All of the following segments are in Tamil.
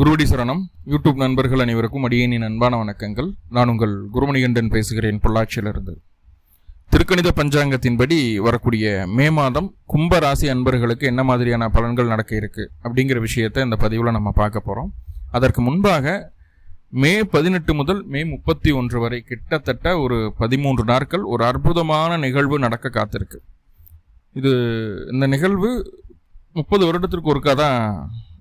குருவடி சரணம். யூடியூப் நண்பர்கள் அனைவருக்கும் அடியேனின் அன்பான வணக்கங்கள். நான் உங்கள் குருமணிகண்டன் பேசுகிறேன் பொள்ளாச்சியிலிருந்து. திருக்கணித பஞ்சாங்கத்தின்படி வரக்கூடிய மே மாதம் கும்ப ராசி அன்பர்களுக்கு என்ன மாதிரியான பலன்கள் நடக்க இருக்கு அப்படிங்கிற விஷயத்தை இந்த பதிவில் நம்ம பார்க்க போகிறோம் அதற்கு முன்பாக மே பதினெட்டு முதல் மே முப்பத்தி ஒன்று வரை கிட்டத்தட்ட ஒரு பதிமூன்று நாட்கள் ஒரு அற்புதமான நிகழ்வு நடக்க காத்திருக்கு. இது இந்த நிகழ்வு முப்பது வருடத்திற்கு ஒருக்கா தான்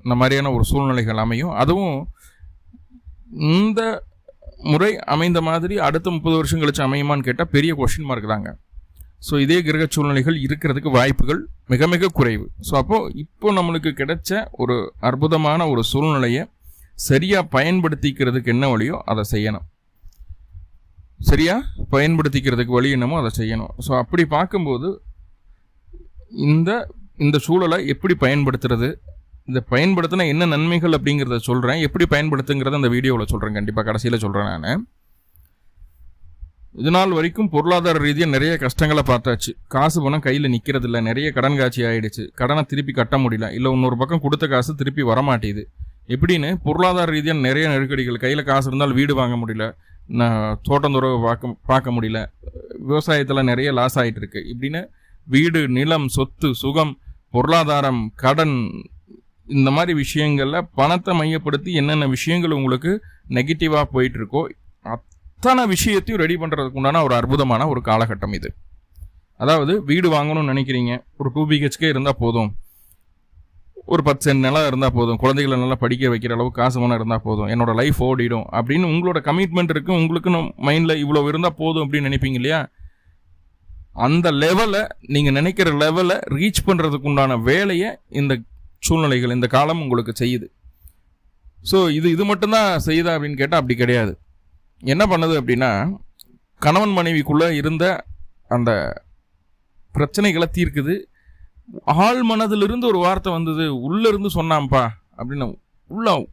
இந்த மாதிரியான ஒரு சூழ்நிலைகள் அமையும். அதுவும் இந்த முறை அமைந்த மாதிரி அடுத்த முப்பது வருஷம் கழிச்சு அமையுமான்னு கேட்டால் பெரிய கொஷின் மார்க் தாங்க. ஸோ இதே கிரக சூழ்நிலைகள் இருக்கிறதுக்கு வாய்ப்புகள் மிக மிக குறைவு. ஸோ அப்போது இப்போ நம்மளுக்கு கிடைச்ச ஒரு அற்புதமான ஒரு சூழ்நிலையை சரியாக பயன்படுத்திக்கிறதுக்கு என்ன வழியோ அதை செய்யணும். சரியாக பயன்படுத்திக்கிறதுக்கு வழி என்னமோ அதை செய்யணும். ஸோ அப்படி பார்க்கும்போது இந்த இந்த சூழலை எப்படி பயன்படுத்துறது? இதை பயன்படுத்தினா என்ன நன்மைகள் அப்படிங்கிறத சொல்கிறேன் எப்படி பயன்படுத்துங்கிறத அந்த வீடியோவில் சொல்கிறேன் கண்டிப்பாக கடைசியில் சொல்கிறேன் நான். இது நாள் வரைக்கும் பொருளாதார ரீதியாக நிறைய கஷ்டங்களை பார்த்தாச்சு. காசு பணம் கையில் நிற்கிறது இல்லை நிறைய கடன் காட்சி ஆகிடுச்சு கடனை திருப்பி கட்ட முடியல. இல்லை இன்னொரு பக்கம் கொடுத்த காசு திருப்பி வரமாட்டேது எப்படின்னு பொருளாதார ரீதியாக நிறைய நெருக்கடிகள். கையில் காசு இருந்தால் வீடு வாங்க முடியல. நான் தோட்டந்துறவு பார்க்க பார்க்க முடியல. விவசாயத்தில் நிறைய லாஸ் ஆகிட்டு இருக்கு. இப்படின்னு வீடு நிலம் சொத்து சுகம் பொருளாதாரம் கடன் இந்த மாதிரி விஷயங்களில் பணத்தை மையப்படுத்தி என்னென்ன விஷயங்கள் உங்களுக்கு நெகட்டிவாக போயிட்டு இருக்கோ அத்தனை விஷயத்தையும் ரெடி பண்ணுறதுக்கு உண்டான ஒரு அற்புதமான ஒரு காலகட்டம் இது. அதாவது வீடு வாங்கணும்னு நினைக்கிறீங்க. ஒரு டூ பிஹெச்கே இருந்தால் போதும். ஒரு பத்து சென்ட் நிலம் இருந்தால் போதும். குழந்தைகளை நல்லா படிக்க வைக்கிற அளவு காசு மனம் இருந்தால் போதும். என்னோட லைஃப் ஓடிடும். அப்படின்னு உங்களோட கமிட்மெண்ட் இருக்கு. உங்களுக்கு மைண்டில் இவ்வளோ இருந்தால் போதும் அப்படின்னு நினைப்பீங்க இல்லையா? அந்த லெவலை நீங்கள் நினைக்கிற லெவலை ரீச் பண்ணுறதுக்கு உண்டான வேலையை இந்த சூழ்நிலைகள் இந்த காலம் உங்களுக்கு செய்யுது. ஸோ இது இது மட்டும்தான் செய்யுதா அப்படின்னு கேட்டால் அப்படி கிடையாது. என்ன பண்ணுது அப்படின்னா கணவன் மனைவிக்குள்ளே இருந்த அந்த பிரச்சனைகளை தீர்க்குது. ஆள் மனதிலிருந்து ஒரு வார்த்தை வந்தது உள்ளேருந்து சொன்னாம்ப்பா அப்படின்னு உள்ள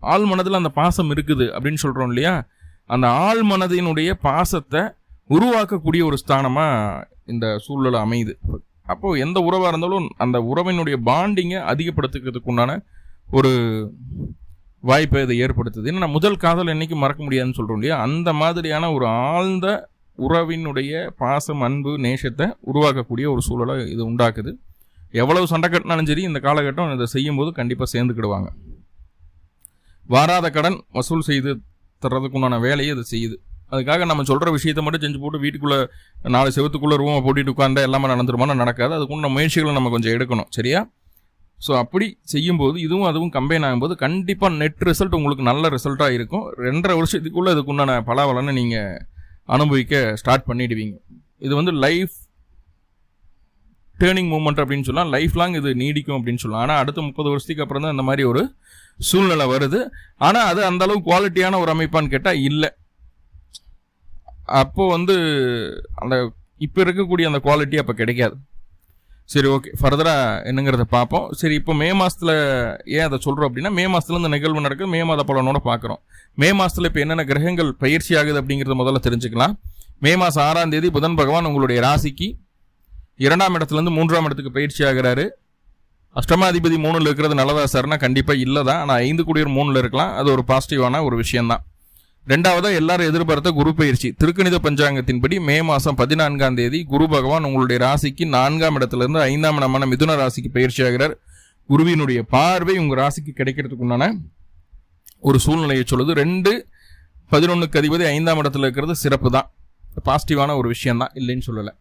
ஆள் மனதில் அந்த பாசம் இருக்குது அப்படின்னு சொல்கிறோம் இல்லையா? அந்த ஆள் மனதினுடைய பாசத்தை உருவாக்கக்கூடிய ஒரு ஸ்தானமாக இந்த சூழல் அமையுது. அப்போது எந்த உறவாக இருந்தாலும் அந்த உறவினுடைய பாண்டிங்கை அதிகப்படுத்துக்கிறதுக்கு உண்டான ஒரு வாய்ப்பை இதை ஏற்படுத்துது. ஏன்னா முதல் காதல் என்னைக்கு மறக்க முடியாதுன்னு சொல்கிறோம் இல்லையா? அந்த மாதிரியான ஒரு ஆழ்ந்த உறவினுடைய பாசம் அன்பு நேசத்தை உருவாக்கக்கூடிய ஒரு சூழலை இது உண்டாக்குது. எவ்வளவு சண்டை கட்டினாலும் சரி இந்த காலகட்டம் இதை செய்யும்போது கண்டிப்பாக சேர்ந்துக்கிடுவாங்க. வாராத கடன் வசூல் செய்து தர்றதுக்குண்டான வேலையை இது செய்யுது. அதுக்காக நம்ம சொல்கிற விஷயத்தை மட்டும் செஞ்சு போட்டு வீட்டுக்குள்ளே நாலு செவத்துக்குள்ளே ரூமை போட்டிட்டு உட்காந்து எல்லாமே நடந்துருமானா நடக்காது. அதுக்குள்ள முயற்சிகளை நம்ம கொஞ்சம் எடுக்கணும் சரியா? ஸோ அப்படி செய்யும்போது இதுவும் அதுவும் கம்பைன் ஆகும்போது கண்டிப்பாக நெட் ரிசல்ட் உங்களுக்கு நல்ல ரிசல்ட்டாக இருக்கும். ரெண்டரை வருஷத்துக்குள்ளே இதுக்குண்டான பலாவலனை நீங்கள் அனுபவிக்க ஸ்டார்ட் பண்ணிடுவீங்க. இது வந்து லைஃப் டேர்னிங் மூமெண்ட் அப்படின்னு சொல்லலாம். லைஃப் லாங் இது நீடிக்கும் அப்படின்னு சொல்லலாம். ஆனால் அடுத்த முப்பது வருஷத்துக்கு அப்புறம் தான் இந்த மாதிரி ஒரு சூழ்நிலை வருது. ஆனால் அது அந்த அளவு குவாலிட்டியான ஒரு அமைப்பான்னு கேட்டால் இல்லை. அப்போது வந்து அந்த இப்போ இருக்கக்கூடிய அந்த குவாலிட்டி அப்போ கிடைக்காது. சரி ஓகே ஃபர்தராக என்னங்கிறத பார்ப்போம். சரி இப்போ மே மாதத்தில் ஏன் அதை சொல்கிறோம் அப்படின்னா மே மாதத்துல இந்த நிகழ்வு நடக்குது. மே மாத பலனோட பார்க்குறோம். மே மாதத்தில் இப்போ என்னென்ன கிரகங்கள் பயிற்சி ஆகுது அப்படிங்கிறத முதல்ல தெரிஞ்சுக்கலாம். மே மாதம் ஆறாம் தேதி புதன் பகவான் உங்களுடைய ராசிக்கு இரண்டாம் இடத்துலேருந்து மூன்றாம் இடத்துக்கு பயிற்சி ஆகிறாரு. அஷ்டமாதிபதி மூணில் இருக்கிறது நல்லதா சார்னா? கண்டிப்பாக இல்லை தான் ஆனால் ஐந்து குடியர் மூணில் இருக்கலாம். அது ஒரு பாசிட்டிவான ஒரு விஷயம்தான். ரெண்டாவதாக எல்லாரும் எதிர்பார்த்த குரு பயிற்சி. திருக்கணித பஞ்சாங்கத்தின்படி மே மாதம் பதினான்காம் தேதி குரு பகவான் உங்களுடைய ராசிக்கு நான்காம் இடத்திலிருந்து ஐந்தாம் இடமான மிதுன ராசிக்கு பயிற்சி ஆகிறார். குருவினுடைய பார்வை உங்கள் ராசிக்கு கிடைக்கிறதுக்கு உண்டான ஒரு சூழ்நிலையை சொல்லுது. ரெண்டு பதினொன்றுக்கு அதிபதி ஐந்தாம் இடத்துல இருக்கிறது சிறப்பு தான். பாசிட்டிவான ஒரு விஷயம்தான் இல்லைன்னு சொல்லலை.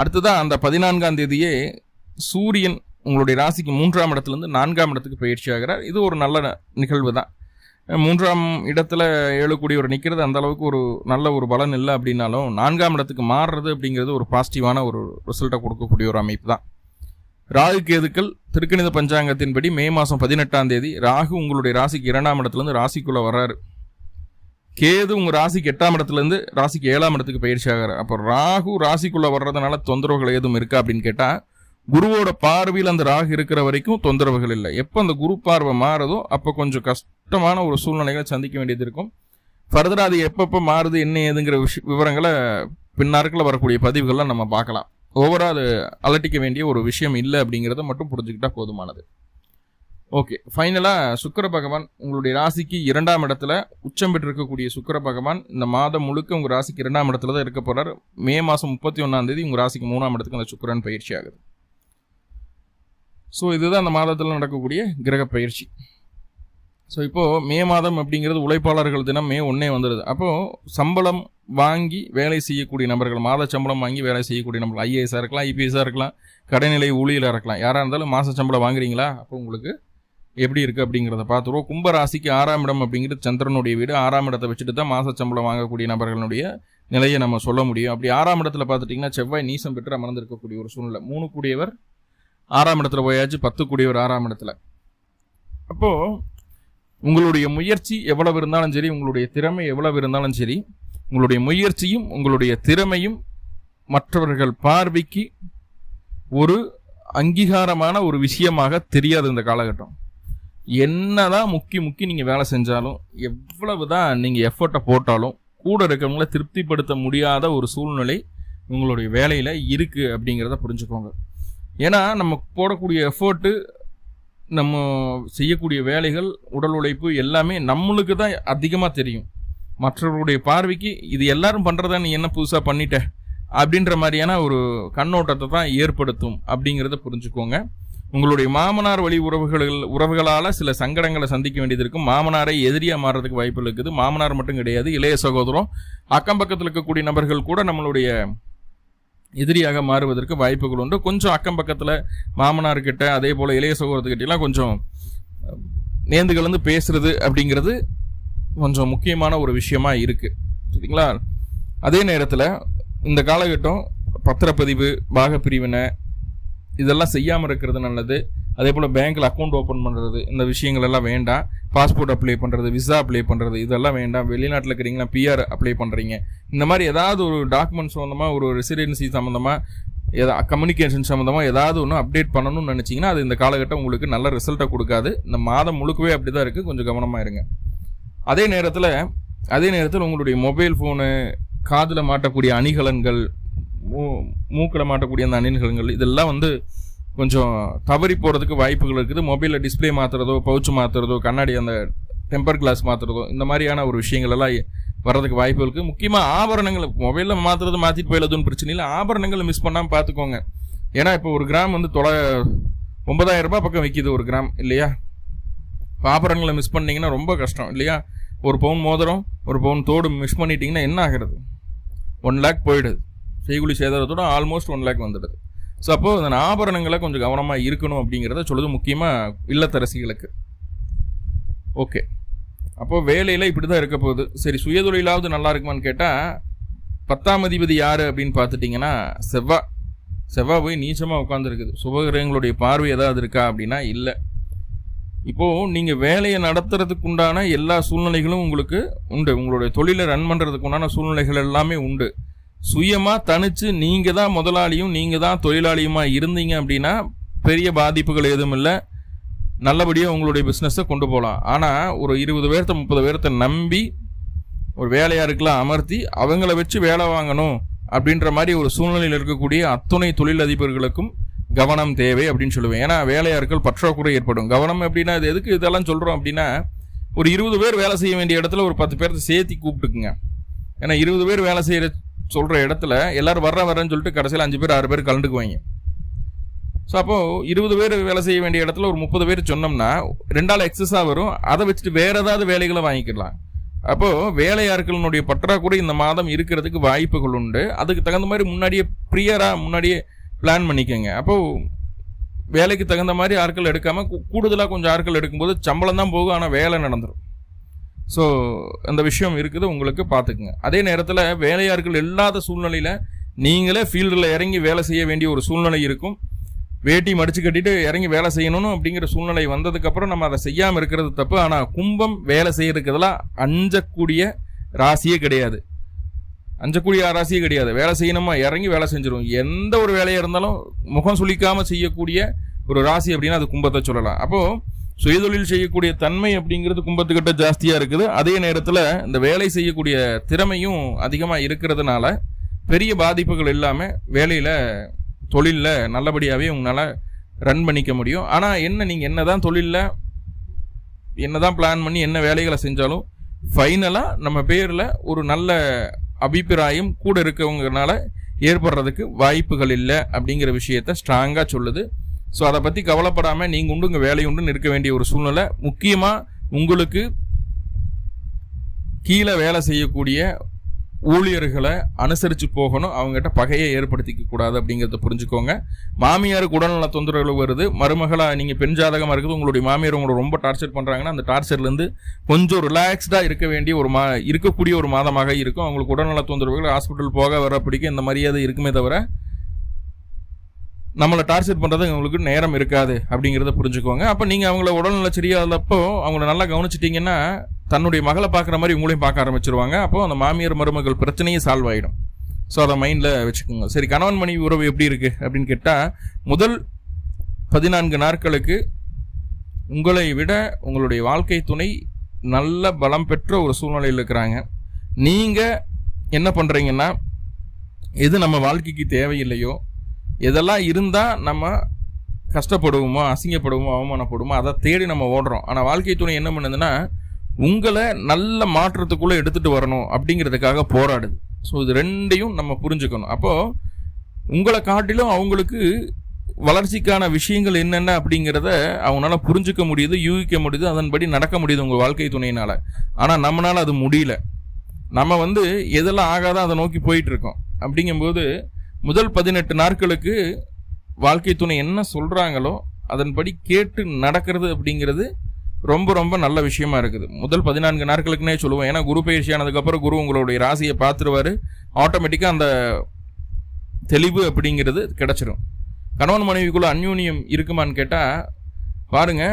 அடுத்ததான் அந்த பதினான்காம் தேதியே சூரியன் உங்களுடைய ராசிக்கு மூன்றாம் இடத்துலேருந்து நான்காம் இடத்துக்கு பயிற்சி ஆகிறார். இது ஒரு நல்ல நிகழ்வு தான் மூன்றாம் இடத்துல ஏழுக்கூடியவர் நிற்கிறது அந்த அளவுக்கு ஒரு நல்ல ஒரு பலன் இல்லை அப்படின்னாலும் நான்காம் இடத்துக்கு மாறுறது அப்படிங்கிறது ஒரு பாசிட்டிவான ஒரு ரிசல்ட்டை கொடுக்கக்கூடிய ஒரு அமைப்பு தான். ராகு கேதுக்கள் திருக்கணித பஞ்சாங்கத்தின்படி மே மாதம் பதினெட்டாம் தேதி ராகு உங்களுடைய ராசிக்கு இரண்டாம் இடத்துலேருந்து ராசிக்குள்ளே வர்றாரு. கேது உங்கள் ராசிக்கு எட்டாம் இடத்துலேருந்து ராசிக்கு ஏழாம் இடத்துக்கு பயிற்சி ஆகிறார். அப்போ ராகு ராசிக்குள்ளே வர்றதுனால தொந்தரவுகள் எதுவும் இருக்கா அப்படின்னு கேட்டால் குருவோட பார்வையில் அந்த ராகு இருக்கிற வரைக்கும் தொந்தரவுகள் இல்லை. எப்போ அந்த குரு பார்வை மாறுதோ அப்போ கொஞ்சம் கஷ்டமான ஒரு சூழ்நிலைகளை சந்திக்க வேண்டியது இருக்கும். ஃபர்தராக அது எப்பப்போ மாறுது என்ன ஏதுங்கிற விஷய விவரங்களை பின்னாருக்கில் வரக்கூடிய பதிவுகள்லாம் நம்ம பார்க்கலாம். ஓவராக அது அலட்டிக்க வேண்டிய ஒரு விஷயம் இல்லை அப்படிங்கிறத மட்டும் புரிஞ்சுக்கிட்டா போதுமானது. ஓகே ஃபைனலாக சுக்கர பகவான் உங்களுடைய ராசிக்கு இரண்டாம் இடத்துல உச்சம் பெற்றிருக்கக்கூடிய சுக்கிர பகவான் இந்த மாதம் முழுக்க உங்கள் ராசிக்கு இரண்டாம் இடத்துல தான் இருக்க போகிறார் மே மாதம் முப்பத்தி ஒன்றாம் தேதி உங்கள் ராசிக்கு மூணாம் இடத்துக்கு அந்த சுக்கிரன் பயிற்சி ஆகுது. ஸோ இதுதான் அந்த மாதத்தில் நடக்கக்கூடிய கிரக பயிற்சி ஸோ இப்போது மே மாதம் அப்படிங்கிறது உழைப்பாளர்கள் தினம் மே ஒன்றே வந்துடுது அப்போது சம்பளம் வாங்கி வேலை செய்யக்கூடிய நபர்கள் மாத சம்பளம் வாங்கி வேலை செய்யக்கூடிய நபர்கள் ஐஏஎஸ்ஸாக இருக்கலாம் ஐபிஎஸ்ஸாக இருக்கலாம் கடைநிலை ஊழியராக இருக்கலாம் யாராக இருந்தாலும் மாத சம்பளம் வாங்குறீங்களா? அப்போ உங்களுக்கு எப்படி இருக்குது அப்படிங்கிறத பார்த்துருவோம். கும்ப ராசிக்கு ஆறாம் இடம் அப்படிங்கிறது சந்திரனுடைய வீடு. ஆறாம் இடத்தை வச்சுட்டு தான் மாத சம்பளம் வாங்கக்கூடிய நபர்களுடைய நிலையை நம்ம சொல்ல முடியும். அப்படி ஆறாம் இடத்துல பார்த்துட்டிங்கன்னா செவ்வாய் நீசம் பெற்று அமர்ந்திருக்கக்கூடிய ஒரு சூழ்நிலை. மூணு கூடியவர் ஆறாம் இடத்துல போயாச்சு பத்து கூடியவர் ஆறாம் இடத்துல. அப்போது உங்களுடைய முயற்சி எவ்வளவு இருந்தாலும் சரி உங்களுடைய திறமை எவ்வளவு இருந்தாலும் சரி உங்களுடைய முயற்சியும் உங்களுடைய திறமையும் மற்றவர்கள் பார்வைக்கு ஒரு அங்கீகாரமான ஒரு விஷயமாக தெரியாது இந்த காலகட்டம். என்னதான் முக்கி முக்கி நீங்கள் வேலை செஞ்சாலும் எவ்வளவு தான் நீங்கள் எஃபர்ட்டை போட்டாலும் கூட இருக்கிறவங்கள திருப்திப்படுத்த முடியாத ஒரு சூழ்நிலை உங்களுடைய வேலையில் இருக்குது அப்படிங்கிறத புரிஞ்சுக்கோங்க. ஏன்னா நம்ம போடக்கூடிய எஃபர்ட்டு நம்ம செய்யக்கூடிய வேலைகள் உடல் உழைப்பு எல்லாமே நம்மளுக்கு தான் அதிகமாக தெரியும். மற்றவர்களுடைய பார்வைக்கு இது எல்லாரும் பண்ணுறதா நீ என்ன புதுசாக பண்ணிட்ட? அப்படின்ற மாதிரியான ஒரு கண்ணோட்டத்தை தான் ஏற்படுத்தும் அப்படிங்கிறத புரிஞ்சுக்கோங்க. உங்களுடைய மாமனார் வழி உறவுகள் உறவுகளால் சில சங்கடங்களை சந்திக்க வேண்டியது இருக்கும். மாமனாரை எதிரியாக மாறுறதுக்கு வாய்ப்பு இருக்குது. மாமனார் மட்டும் கிடையாது இளைய சகோதரம். அக்கம் பக்கத்தில் இருக்கக்கூடிய நபர்கள் கூட நம்மளுடைய எதிரியாக மாறுவதற்கு வாய்ப்புகள் உண்டு. கொஞ்சம் அக்கம் பக்கத்தில் மாமனார்கிட்ட அதே போல் இளைய சகோதரத்துக்கிட்டலாம் கொஞ்சம் நேர்ந்து கலந்து பேசுறது அப்படிங்கிறது கொஞ்சம் முக்கியமான ஒரு விஷயமா இருக்குது சரிங்களா? அதே நேரத்தில் இந்த காலகட்டம் பத்திரப்பதிவு பாகப்பிரிவினை இதெல்லாம் செய்யாமல் இருக்கிறது நல்லது. அதே போல் பேங்க்கில் அக்கௌண்ட் ஓப்பன் பண்ணுறது இந்த விஷயங்கள் எல்லாம் வேண்டாம். பாஸ்போர்ட் அப்ளை பண்ணுறது விசா அப்ளை பண்ணுறது இதெல்லாம் வேண்டாம். வெளிநாட்டில் இருக்கிறீங்களா பிஆர் அப்ளை பண்ணுறீங்க இந்த மாதிரி ஏதாவது ஒரு டாக்குமெண்ட் சம்மந்தமாக ஒரு ரெசிடென்சி சம்மந்தமாக எதா கம்யூனிகேஷன் சம்மந்தமாக ஏதாவது ஒன்று அப்டேட் பண்ணணும்னு நினச்சிங்கன்னா அது இந்த காலகட்டம் உங்களுக்கு நல்ல ரிசல்ட்டை கொடுக்காது. இந்த மாதம் முழுக்கவே அப்படி தான் இருக்குது கொஞ்சம் கவனமாக இருங்க. அதே நேரத்தில் அதே நேரத்தில் உங்களுடைய மொபைல் ஃபோனு காதில் மாட்டக்கூடிய அணிகலன்கள் மூ மூக்கில் மாட்டக்கூடிய அந்த அணிகலன்கள் இதெல்லாம் வந்து கொஞ்சம் தவறி போகிறதுக்கு வாய்ப்புகள் இருக்குது. மொபைலில் டிஸ்பிளே மாற்றுறதோ பவுச்சு மாற்றுறதோ கண்ணாடி அந்த டெம்பர் கிளாஸ் மாற்றுறதோ இந்த மாதிரியான ஒரு விஷயங்கள் எல்லாம் வர்றதுக்கு வாய்ப்பு இருக்குது முக்கியமாக ஆபரணங்கள் மொபைலில் மாற்றுறது மாற்றிட்டு போயிடலதுன்னு பிரச்சனை இல்லை. ஆபரணங்களை மிஸ் பண்ணாமல் பார்த்துக்கோங்க ஏன்னா இப்போ ஒரு கிராம் வந்து தொலை ஒன்பதாயிரம் ரூபாய் பக்கம் விற்கிது ஒரு கிராம் இல்லையா? இப்போ ஆபரணங்களை மிஸ் பண்ணிங்கன்னா ரொம்ப கஷ்டம் இல்லையா? ஒரு பவுன் மோதிரம் ஒரு பவுன் தோடு மிஸ் பண்ணிட்டீங்கன்னா என்ன ஆகிறது? ஒன் லேக் போயிடுது. செய்குலி சேதாரத்தோட ஆல்மோஸ்ட் ஒன் லேக் வந்துடுது. ஸோ அப்போது அந்த ஆபரணங்களை கொஞ்சம் கவனமாக இருக்கணும் அப்படிங்கிறத சொல்லுது முக்கியமாக இல்லத்தரசிகளுக்கு. ஓகே அப்போது வேலையில் இப்படி தான் இருக்க போகுது. சரி சுயதொழிலாவது நல்லா இருக்குமான்னு கேட்டால் பத்தாம் அதிபதி யார் அப்படின்னு பார்த்துட்டிங்கன்னா செவ்வா. செவ்வாய் போய் நீச்சமாக உட்காந்துருக்குது சுபகிரகங்களுடைய பார்வை ஏதாவது இருக்கா அப்படின்னா இல்லை. இப்போது நீங்கள் வேலையை நடத்துறதுக்கு உண்டான எல்லா சூழ்நிலைகளும் உங்களுக்கு உண்டு. உங்களுடைய தொழிலை ரன் பண்ணுறதுக்கு உண்டான சூழ்நிலைகள் எல்லாமே உண்டு. சுயமாக தனிச்சு நீங்கள் தான் முதலாளியும் நீங்கள் தான் தொழிலாளியுமாக இருந்தீங்க அப்படின்னா பெரிய பாதிப்புகள் எதுவும் இல்லை. நல்லபடியாக உங்களுடைய பிஸ்னஸை கொண்டு போகலாம் ஆனால் ஒரு இருபது பேர்த்த முப்பது பேர்த்த நம்பி ஒரு வேலையாருக்கெல்லாம் அமர்த்தி அவங்கள வச்சு வேலை வாங்கணும் அப்படின்ற மாதிரி ஒரு சூழ்நிலையில் இருக்கக்கூடிய அத்துணை தொழிலதிபர்களுக்கும் கவனம் தேவை அப்படின்னு சொல்லுவேன். ஏன்னா வேலையாட்கள் பற்றாக்குறை ஏற்படும். கவனம் அப்படின்னா இது எதுக்கு இதெல்லாம் சொல்கிறோம் அப்படின்னா ஒரு இருபது பேர் வேலை செய்ய வேண்டிய இடத்துல ஒரு பத்து பேர்த்த சேர்த்தி கூப்பிட்டுக்குங்க. ஏன்னா இருபது பேர் வேலை செய்கிற சொல்கிற இடத்துல எல்லோரும் வர்ற வரேன்னு சொல்லிட்டு கடைசியில் அஞ்சு பேர் ஆறு பேர் கலந்துக்குவாங்க. ஸோ அப்போது இருபது பேர் வேலை செய்ய வேண்டிய இடத்துல ஒரு முப்பது பேர் சொன்னோம்னா ரெண்டாள் எக்ஸஸாக வரும். அதை வச்சுட்டு வேறு ஏதாவது வேலைகளை வாங்கிக்கலாம். அப்போது வேலையாட்களினுடைய பற்றாக்குறை இந்த மாதம் இருக்கிறதுக்கு வாய்ப்புகள் உண்டு. அதுக்கு தகுந்த மாதிரி முன்னாடியே ப்ரியராக முன்னாடியே பிளான் பண்ணிக்கோங்க. அப்போது வேலைக்கு தகுந்த மாதிரி ஆட்கள் எடுக்காமல் கூடுதலாக கொஞ்சம் ஆட்கள் எடுக்கும்போது சம்பளம் தான் போகும் ஆனால் வேலை நடந்துடும் ஸோ அந்த விஷயம் இருக்குது உங்களுக்கு பார்த்துக்குங்க. அதே நேரத்தில் வேலையாட்கள் இல்லாத சூழ்நிலையில் நீங்களே ஃபீல்டில் இறங்கி வேலை செய்ய வேண்டிய ஒரு சூழ்நிலை இருக்கும். வேட்டி மடித்து கட்டிட்டு இறங்கி வேலை செய்யணும் அப்படிங்கிற சூழ்நிலை வந்ததுக்கப்புறம் நம்ம அதை செய்யாமல் இருக்கிறது தப்பு. ஆனால் கும்பம் வேலை செய்யறதுக்கெல்லாம் அஞ்சக்கூடிய ராசியே கிடையாது. அஞ்சக்கூடிய ராசியே கிடையாது. வேலை செய்யணுமா? இறங்கி வேலை செஞ்சிடும் எந்த ஒரு வேலையாக இருந்தாலும் முகம் சுளிக்காமல் செய்யக்கூடிய ஒரு ராசி அப்படின்னா அது கும்பத்தை சொல்லலாம். அப்போது சுயதொழில் செய்யக்கூடிய தன்மை அப்படிங்கிறது கும்பத்துக்கிட்ட ஜாஸ்தியாக இருக்குது. அதே நேரத்தில் இந்த வேலை செய்யக்கூடிய திறமையும் அதிகமாக இருக்கிறதுனால பெரிய பாதிப்புகள் இல்லாமல் வேலையில் தொழிலில் நல்லபடியாகவே உங்களால் ரன் பண்ணிக்க முடியும். ஆனால் என்ன நீங்கள் என்ன தான் தொழிலில் என்ன தான் பிளான் பண்ணி என்ன வேலைகளை செஞ்சாலும் ஃபைனலாக நம்ம பேரில் ஒரு நல்ல அபிப்பிராயம் கூட இருக்கவங்கனால ஏற்படுறதுக்கு வாய்ப்புகள் இல்லை அப்படிங்கிற விஷயத்த ஸ்ட்ராங்காக சொல்லுது. ஸோ அதை பற்றி கவலைப்படாமல் நீங்கள் உண்டு உங்கள் வேலை உண்டுன்னு இருக்க வேண்டிய ஒரு சூழ்நிலை. முக்கியமாக உங்களுக்கு கீழே வேலை செய்யக்கூடிய ஊழியர்களை அனுசரித்து போகணும். அவங்ககிட்ட பகையை ஏற்படுத்திக்க கூடாது அப்படிங்கிறத புரிஞ்சுக்கோங்க. மாமியாருக்கு உடல்நல தொந்தரவுகள் வருது. மருமகளாக நீங்கள் பெண் ஜாதகமாக இருக்குது உங்களுடைய மாமியார் உங்களை ரொம்ப டார்ச்சர் பண்ணுறாங்கன்னா அந்த டார்ச்சர்லேருந்து கொஞ்சம் ரிலாக்ஸ்டாக இருக்க வேண்டிய ஒரு மா இருக்கக்கூடிய ஒரு மாதமாக இருக்கும். அவங்களுக்கு உடல்நல தொந்தரவுகள் ஹாஸ்பிட்டல் போக வர பிடிக்கும் இந்த மரியாதை இருக்குமே தவிர நம்மளை டார்ச்சர் பண்ணுறது உங்களுக்கு நேரம் இருக்காது அப்படிங்கிறத புரிஞ்சுக்கோங்க. அப்போ நீங்கள் அவங்கள உடல்நல சரியாதப்போ அவங்கள நல்லா கவனிச்சிட்டிங்கன்னா தன்னுடைய மகளை பார்க்குற மாதிரி உங்களையும் பார்க்க ஆரம்பிச்சிருவாங்க. அப்போ அந்த மாமியார் மருமகள் பிரச்சனையும் சால்வ் ஆகிடும் ஸோ அதை மைண்டில் வச்சுக்கோங்க. சரி கணவன் மனைவி உறவு எப்படி இருக்குது அப்படின்னு கேட்டால் முதல் பதினான்கு நாட்களுக்கு உங்களை விட உங்களுடைய வாழ்க்கை துணை நல்ல பலம் பெற்ற ஒரு சூழ்நிலையில் இருக்கிறாங்க. நீங்கள் என்ன பண்ணுறீங்கன்னா எது நம்ம வாழ்க்கைக்கு தேவையில்லையோ எதெல்லாம் இருந்தால் நம்ம கஷ்டப்படுவோமோ அசிங்கப்படுவோமோ அவமானப்படுவோமோ அதை தேடி நம்ம ஓடுறோம். ஆனால் வாழ்க்கை துணை என்ன பண்ணுதுன்னா உங்களை நல்ல மாற்றத்துக்குள்ளே எடுத்துகிட்டு வரணும் அப்படிங்கிறதுக்காக போராடுது. ஸோ இது ரெண்டையும் நம்ம புரிஞ்சுக்கணும். அப்போது உங்களை காட்டிலும் அவங்களுக்கு வளர்ச்சிக்கான விஷயங்கள் என்னென்ன அப்படிங்கிறத அவங்களால புரிஞ்சுக்க முடியுது யூகிக்க முடியுது அதன்படி நடக்க முடியுது உங்கள் வாழ்க்கை துணையினால். ஆனால் நம்மளால் அது முடியல. நம்ம வந்து எதெல்லாம் ஆகாத அதை நோக்கி போயிட்டு இருக்கோம். அப்படிங்கும்போது முதல் பதினெட்டு நாட்களுக்கு வாழ்க்கை துணை என்ன சொல்கிறாங்களோ அதன்படி கேட்டு நடக்கிறது அப்படிங்கிறது ரொம்ப ரொம்ப நல்ல விஷயமா இருக்குது. முதல் பதினான்கு நாட்களுக்குனே சொல்லுவோம். ஏன்னா குரு பயிற்சி ஆனதுக்கப்புறம் குரு உங்களுடைய ராசியை பார்த்துருவாரு. ஆட்டோமேட்டிக்காக அந்த தெளிவு அப்படிங்கிறது கிடச்சிரும். கணவன் மனைவிக்குள்ள அந்யூன்யம் இருக்குமான்னு கேட்டால் பாருங்க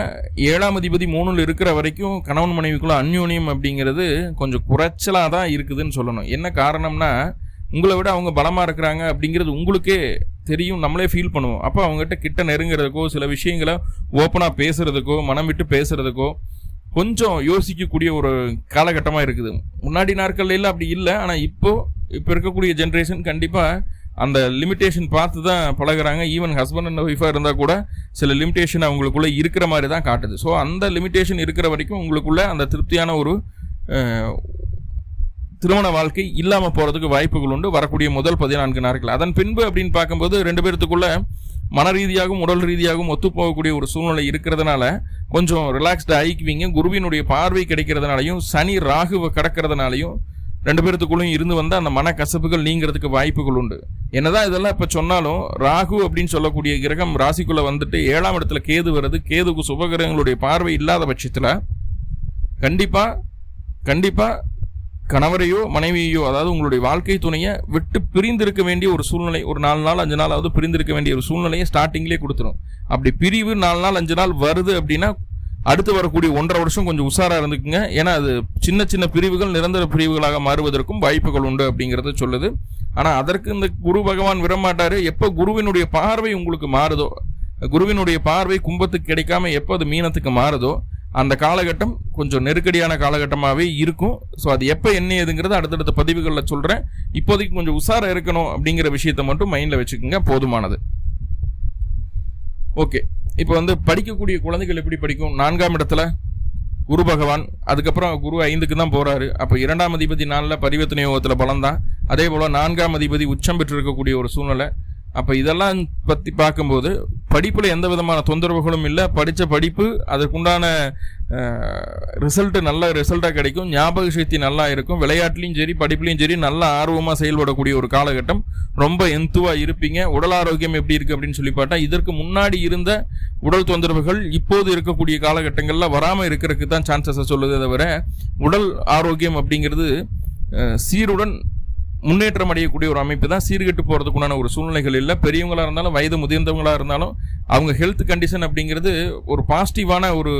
ஏழாம் அதிபதி மூணுல இருக்கிற வரைக்கும் கணவன் மனைவிக்குள்ள அந்யூன்யம் அப்படிங்கிறது கொஞ்சம் குறைச்சலாக தான் இருக்குதுன்னு சொல்லணும். என்ன காரணம்னா உங்களை விட அவங்க பலமாக இருக்கிறாங்க அப்படிங்கிறது உங்களுக்கே தெரியும் நம்மளே ஃபீல் பண்ணுவோம். அப்போ அவங்ககிட்ட கிட்ட நெருங்கிறதுக்கோ சில விஷயங்களை ஓப்பனாக பேசுகிறதுக்கோ மனம் விட்டு பேசுகிறதுக்கோ கொஞ்சம் யோசிக்கக்கூடிய ஒரு காலகட்டமாக இருக்குது. முன்னாடி நாட்கள்ல அப்படி இல்லை. ஆனால் இப்போ இப்போ இருக்கக்கூடிய ஜென்ரேஷன் கண்டிப்பாக அந்த லிமிட்டேஷன் பார்த்து தான் பழகுறாங்க. ஈவன் ஹஸ்பண்ட் அண்ட் ஒய்ஃபாக இருந்தால் கூட சில லிமிட்டேஷன் அவங்களுக்குள்ள இருக்கிற மாதிரி தான் காட்டுது. ஸோ அந்த லிமிட்டேஷன் இருக்கிற வரைக்கும் உங்களுக்குள்ள அந்த திருப்தியான ஒரு திருமண வாழ்க்கை இல்லாமல் போகிறதுக்கு வாய்ப்புகள் உண்டு. வரக்கூடிய முதல் பதினான்கு நாட்கள். அதன் பின்பு அப்படின்னு பார்க்கும்போது ரெண்டு பேர்த்துக்குள்ள மன ரீதியாகவும் உடல் ரீதியாகவும் ஒத்துப்போகக்கூடிய ஒரு சூழ்நிலை இருக்கிறதுனால கொஞ்சம் ரிலாக்ஸ்டாக ஆகிக்குவீங்க குருவினுடைய பார்வை கிடைக்கிறதுனாலையும் சனி ராகுவை கடக்கிறதுனாலையும் ரெண்டு பேர்த்துக்குள்ளும் இருந்து வந்து அந்த மன கசப்புகள் நீங்கிறதுக்கு வாய்ப்புகள் உண்டு. என்னதான் இதெல்லாம் இப்போ சொன்னாலும் ராகு அப்படின்னு சொல்லக்கூடிய கிரகம் ராசிக்குள்ளே வந்துட்டு ஏழாம் இடத்துல கேது வருது. கேதுக்கு சுபகிரகங்களுடைய பார்வை இல்லாத பட்சத்தில் கண்டிப்பாக கண்டிப்பாக கணவரையோ மனைவியையோ அதாவது உங்களுடைய வாழ்க்கை துணையை விட்டு பிரிந்திருக்க வேண்டிய ஒரு சூழ்நிலை ஒரு நாலு நாள் அஞ்சு நாளாவது பிரிந்திருக்க வேண்டிய ஒரு சூழ்நிலையை ஸ்டார்டிங்லேயே கொடுத்துரும். அப்படி பிரிவு நாலு நாள் அஞ்சு நாள் வருது அப்படின்னா அடுத்து வரக்கூடிய ஒன்றரை வருஷம் கொஞ்சம் உஷாராக இருந்துக்குங்க. ஏன்னா அது சின்ன சின்ன பிரிவுகள் நிரந்தர பிரிவுகளாக மாறுவதற்கும் வாய்ப்புகள் உண்டு அப்படிங்கிறத சொல்லுது. ஆனால் அதற்கு இந்த குரு பகவான் விடமாட்டார். எப்போ குருவினுடைய பார்வை உங்களுக்கு மாறுதோ குருவினுடைய பார்வை கும்பத்துக்கு கிடைக்காம எப்போ அது மீனத்துக்கு மாறுதோ அந்த காலகட்டம் கொஞ்சம் நெருக்கடியான காலகட்டமாகவே இருக்கும். ஸோ அது எப்போ என்ன ஏதுங்கிறது அடுத்தடுத்த பதிவுகளில் சொல்கிறேன் இப்போதைக்கு கொஞ்சம் உஷாராக இருக்கணும் அப்படிங்கிற விஷயத்த மட்டும் மைண்டில் வச்சுக்கோங்க. போதுமானது. ஓகே இப்போ வந்து படிக்கக்கூடிய குழந்தைகள் எப்படி படிக்கும்? நான்காம் இடத்துல குரு பகவான் அதுக்கப்புறம் குரு ஐந்துக்கு தான் போகிறாரு அப்போ இரண்டாம் அதிபதி நாளில் பரிவர்த்தனை யோகத்தில் பலம் தான் அதே போல் நான்காம் அதிபதி உச்சம் பெற்று இருக்கக்கூடிய ஒரு சூழ்நிலை. அப்போ இதெல்லாம் பற்றி பார்க்கும்போது படிப்பில் எந்த விதமான தொந்தரவுகளும் இல்லை. படித்த படிப்பு அதற்குண்டான ரிசல்ட்டு நல்ல ரிசல்ட்டாக கிடைக்கும். ஞாபக சக்தி நல்லா இருக்கும். விளையாட்டுலையும் சரி படிப்புலையும் சரி நல்ல ஆர்வமாக செயல்படக்கூடிய ஒரு காலகட்டம். ரொம்ப எந்துவாக இருப்பீங்க. உடல் ஆரோக்கியம் எப்படி இருக்குது அப்படின்னு சொல்லி பார்த்தா இதற்கு முன்னாடி இருந்த உடல் தொந்தரவுகள் இப்போது இருக்கக்கூடிய காலகட்டங்களில் வராமல் இருக்கிறதுக்கு தான் சான்சஸை சொல்லுதே தவிர உடல் ஆரோக்கியம் அப்படிங்கிறது சீருடன் முன்னேற்றம் அடையக்கூடிய ஒரு அமைப்பு தான் சீர்கெட்டு போகிறதுக்குண்டான ஒரு சூழ்நிலைகள் இல்லை. பெரியவங்களாக இருந்தாலும் வயது முதிர்ந்தவங்களாக இருந்தாலும் அவங்க ஹெல்த் கண்டிஷன் அப்படிங்கிறது ஒரு பாசிட்டிவான ஒரு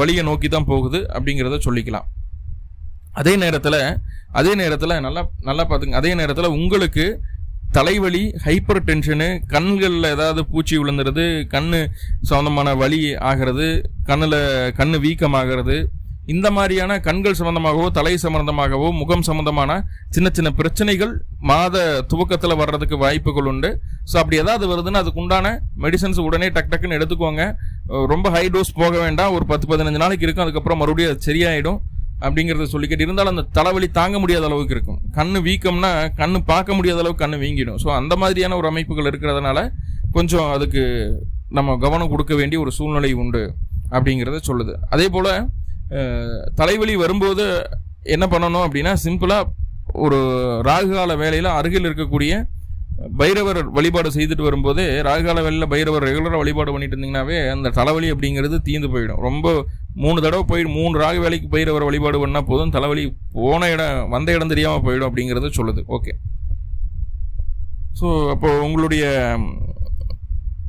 வழியை நோக்கி தான் போகுது அப்படிங்கிறத சொல்லிக்கலாம். அதே நேரத்தில் அதே நேரத்தில் நல்லா நல்லா பார்த்துங்க. அதே நேரத்தில் உங்களுக்கு தலைவலி ஹைப்பர் டென்ஷனு கண்களில் ஏதாவது பூச்சி விழுந்துறது கண் சம்மந்தமான வலி ஆகிறது கண்ணில் கண் வீக்கமாகிறது இந்த மாதிரியான கண்கள் சம்பந்தமாகவோ தலை சம்பந்தமாகவோ முகம் சம்பந்தமான சின்ன சின்ன பிரச்சனைகள் மாத துவக்கத்தில் வர்றதுக்கு வாய்ப்புகள் உண்டு. ஸோ அப்படி ஏதாவது வருதுன்னா அதுக்கு உண்டான மெடிசன்ஸ் உடனே டக் டக்குன்னு எடுத்துக்கோங்க. ரொம்ப ஹை டோஸ் போக வேண்டாம். ஒரு பத்து பதினஞ்சு நாளைக்கு இருக்கும். அதுக்கப்புறம் மறுபடியும் அது சரியாயிடும் அப்படிங்கிறத சொல்லிக்கிட்டு இருந்தாலும் அந்த தலைவலி தாங்க முடியாத அளவுக்கு இருக்கும். கண்ணு வீக்கம்னா கண்ணு பார்க்க முடியாத அளவுக்கு கண்ணு வீங்கிடும். ஸோ அந்த மாதிரியான ஒரு அமைப்புகள் இருக்கிறதுனால கொஞ்சம் அதுக்கு நம்ம கவனம் கொடுக்க வேண்டிய ஒரு சூழ்நிலை உண்டு அப்படிங்கிறத சொல்லுது. அதே போல் தலைவலி வரும்போது என்ன பண்ணணும் அப்படின்னா சிம்பிளாக ஒரு ராகுகால வேலையில் அருகில் இருக்கக்கூடிய பைரவர் வழிபாடு செய்துட்டு வரும்போது ராகுகால வேலையில் பைரவர் ரெகுலராக வழிபாடு பண்ணிட்டு இருந்தீங்கன்னாவே அந்த தலைவலி அப்படிங்கிறது தீந்து போயிடும். ரொம்ப மூணு தடவை போய் மூணு ராகு வேலைக்கு பைரவர் வழிபாடு பண்ணால் போதும் தலைவலி போன இடம் வந்த இடம் தெரியாமல் போயிடும் அப்படிங்கிறது சொல்லுது. ஓகே ஸோ அப்போது உங்களுடைய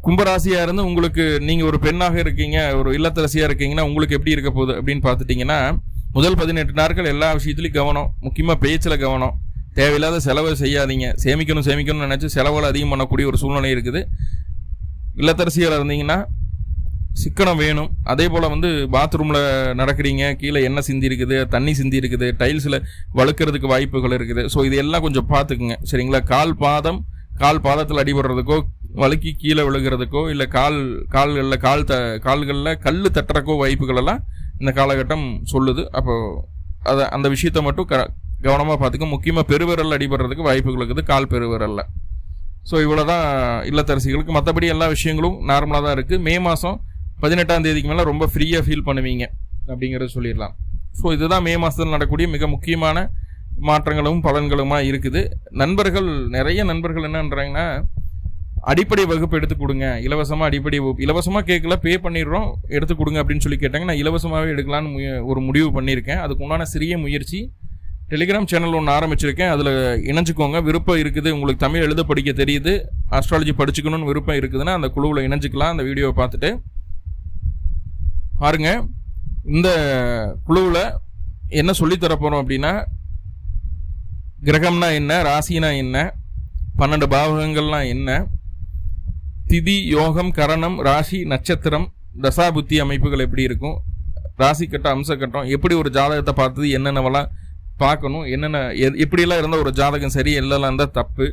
கும்பராசியா இருந்து உங்களுக்கு நீங்க ஒரு பெண்ணாக இருக்கீங்க ஒரு இல்லத்தரசியா இருக்கீங்கன்னா உங்களுக்கு எப்படி இருக்க போகுது அப்படின்னு பார்த்துட்டீங்கன்னா முதல் பதினெட்டு நாட்கள் எல்லா விஷயத்துலையும் கவனம் முக்கியமா பேச்சுல கவனம். தேவையில்லாத செலவு செய்யாதீங்க. சேமிக்கணும் சேமிக்கணும்னு நினைச்சு செலவுகள் அதிகம் பண்ணக்கூடிய ஒரு சூழ்நிலை இருக்குது. இல்லத்தரசியாக இருந்தீங்கன்னா சிக்கனம் வேணும். அதே போல் வந்து பாத்ரூமில் நடக்கிறீங்க கீழே என்ன சிந்தி இருக்குது தண்ணி சிந்தி இருக்குது டைல்ஸில் வழுக்கிறதுக்கு வாய்ப்புகள் இருக்குது. ஸோ இது எல்லாம் கொஞ்சம் பார்த்துக்குங்க. சரிங்களா? கால் பாதம் கால் பாதத்தில் அடிபடுறதுக்கோ வழுக்கி கீழே விழுகிறதுக்கோ இல்லை கால் கால்களில் கால் த கால்களில் கல் தட்டுறக்கோ வாய்ப்புகளெல்லாம் இந்த காலகட்டம் சொல்லுது. அப்போ அதை அந்த விஷயத்தை மட்டும் க கவனமாக பார்த்துக்க. முக்கியமாக பெருவிரல் அடிபடுறதுக்கு வாய்ப்புகள் இருக்குது கால் பெருவிரலில். ஸோ இவ்வளோ தான் இல்லத்தரசிகளுக்கு. மற்றபடி எல்லா விஷயங்களும் நார்மலாக தான் இருக்குது மே மாதம் பதினெட்டாம் தேதிக்கு மேலே ரொம்ப ஃப்ரீயாக ஃபீல் பண்ணுவீங்க அப்படிங்கிறத சொல்லிடலாம். ஸோ இதுதான் மே மாதத்தில் நடக்கக்கூடிய மிக முக்கியமான மாற்றங்களும் பலன்களுமாக இருக்குது. நண்பர்கள் நிறைய நண்பர்கள் என்னன்றாங்கன்னா அடிப்படை வகுப்பு எடுத்து கொடுங்க. இலவசமாக அடிப்படை வகுப்பு இலவசமாக கேட்கல பே பண்ணிடுறோம் எடுத்து கொடுங்க அப்படின்னு சொல்லி கேட்டாங்க நான் இலவசமாகவே எடுக்கலான்னு ஒரு முடிவு பண்ணியிருக்கேன். அதுக்கு உண்டான சிறிய முயற்சி டெலிகிராம் சேனல் ஒன்று ஆரம்பிச்சிருக்கேன். அதில் இணைஞ்சுக்கோங்க. விருப்பம் இருக்குது. உங்களுக்கு தமிழ் எழுத படிக்க தெரியுது. ஆஸ்ட்ராலஜி படிச்சுக்கணும்னு விருப்பம் இருக்குதுன்னா அந்த குழுவில் இணைஞ்சிக்கலாம். அந்த வீடியோவை பார்த்துட்டு. பாருங்க. இந்த குழுவில் என்ன சொல்லித் போகிறோம் அப்படின்னா கிரகம்னா என்ன ராசினா என்ன பன்னெண்டு பாவகங்கள்லாம் என்ன திதி யோகம் கரணம் ராசி நட்சத்திரம் தசாபுத்தி அமைப்புகள் எப்படி இருக்கும்? ராசி கட்டம் அம்ச கட்டம் எப்படி ஒரு ஜாதகத்தை பார்த்தது என்னென்னவெல்லாம் பார்க்கணும் என்னென்ன எப்படியெல்லாம் இருந்தால் ஒரு ஜாதகம் சரி எல்லாம் இருந்தால் தப்பு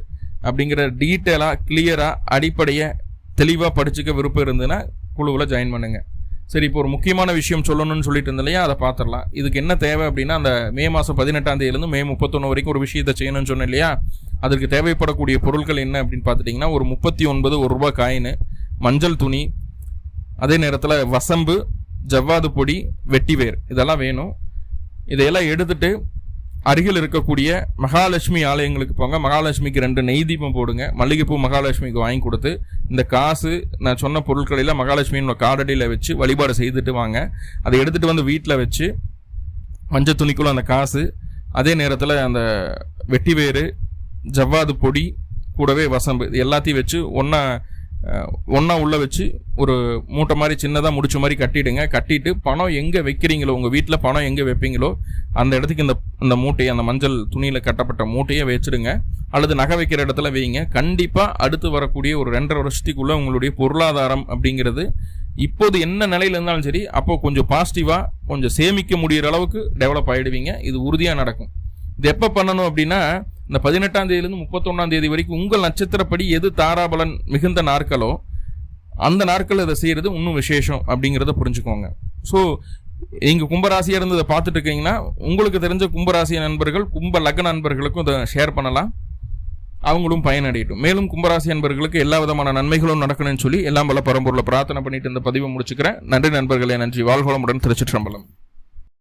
அப்படிங்கிற டீட்டெயிலாக கிளியராக அடிப்படையை தெளிவாக படிச்சுக்க விருப்பம் இருந்ததுன்னா குழுவில் ஜாயின் பண்ணுங்கள் சரி இப்போ ஒரு முக்கியமான விஷயம் சொல்லணும்னு சொல்லிட்டு இருந்தேன் இல்லையா? அதை பார்த்துடலாம். இதுக்கு என்ன தேவை அப்படின்னா அந்த மே மாதம் பதினெட்டாம் தேதியிலேருந்து மே முப்பத்தொன்று வரைக்கும் ஒரு விஷயத்தை செய்யணும்னு சொன்னேன் இல்லையா? அதற்கு தேவைப்படக்கூடிய பொருட்கள் என்ன அப்படின்னு பார்த்துட்டிங்கன்னா ஒரு முப்பத்தி ஒன்பது ஒரு ரூபாய் காயின் மஞ்சள் துணி அதே நேரத்தில் வசம்பு ஜவ்வாது பொடி வெட்டிவேர். இதெல்லாம் வேணும். இதையெல்லாம் எடுத்துகிட்டு அருகில் இருக்கக்கூடிய மகாலட்சுமி ஆலயங்களுக்கு போங்க. மகாலட்சுமிக்கு ரெண்டு நெய் தீபம் போடுங்க. மல்லிகைப்பூ மகாலட்சுமிக்கு வாங்கி கொடுத்து இந்த காசு நான் சொன்ன பொருட்களெல்லாம் மகாலட்சுமியின் காரடியில் வச்சு வழிபாடு செய்துட்டு வாங்க. அதை எடுத்துகிட்டு வந்து வீட்டில் வச்சு மஞ்சள் துணிக்குள்ள அந்த காசு அதே நேரத்தில் அந்த வெட்டிவேறு ஜவ்வாது பொடி கூடவே வசம்பு இது எல்லாத்தையும் வச்சு ஒன்றா ஒன்றா உள்ளே வச்சு ஒரு மூட்டை மாதிரி சின்னதாக முடிச்ச மாதிரி கட்டிடுங்க. கட்டிட்டு பணம் எங்கே வைக்கிறீங்களோ உங்கள் வீட்டில் பணம் எங்கே வைப்பீங்களோ அந்த இடத்துக்கு இந்த இந்த மூட்டையை அந்த மஞ்சள் துணியில் கட்டப்பட்ட மூட்டையை வச்சிடுங்க. அல்லது நகை வைக்கிற இடத்துல வைங்க. கண்டிப்பாக அடுத்து வரக்கூடிய ஒரு ரெண்டரை வருஷத்துக்குள்ளே உங்களுடைய பொருளாதாரம் அப்படிங்கிறது இப்போது என்ன நிலையில இருந்தாலும் சரி அப்போ கொஞ்சம் பாசிட்டிவாக கொஞ்சம் சேமிக்க முடியிற அளவுக்கு டெவலப் ஆகிடுவீங்க இது உறுதியாக நடக்கும். இது எப்போ பண்ணணும் அப்படின்னா இந்த பதினெட்டாம் தேதியிலிருந்து முப்பத்தொன்னாம் தேதி வரைக்கும் உங்கள் நட்சத்திரப்படி எது தாராபலன் மிகுந்த நாட்களோ அந்த நாட்கள் இதை செய்கிறது இன்னும் விசேஷம் அப்படிங்கிறத புரிஞ்சுக்கோங்க. ஸோ நீங்கள் கும்பராசியாக இருந்து இதை பார்த்துட்டு இருக்கீங்கன்னா உங்களுக்கு தெரிஞ்ச கும்பராசி நண்பர்கள் கும்ப லக்ன நண்பர்களுக்கும் இதை ஷேர் பண்ணலாம். அவங்களும் பயனடையட்டும். மேலும் கும்பராசி நண்பர்களுக்கு எல்லா விதமான நன்மைகளும் நடக்கணும்னு சொல்லி எல்லாம் பல பரம்பூரில் பிரார்த்தனை பண்ணிட்டு இந்த பதிவை முடிச்சுக்கிறேன். நன்றி நண்பர்களே நன்றி. வாழ்வளமுடன் திருச்சிற்றம்பலம்.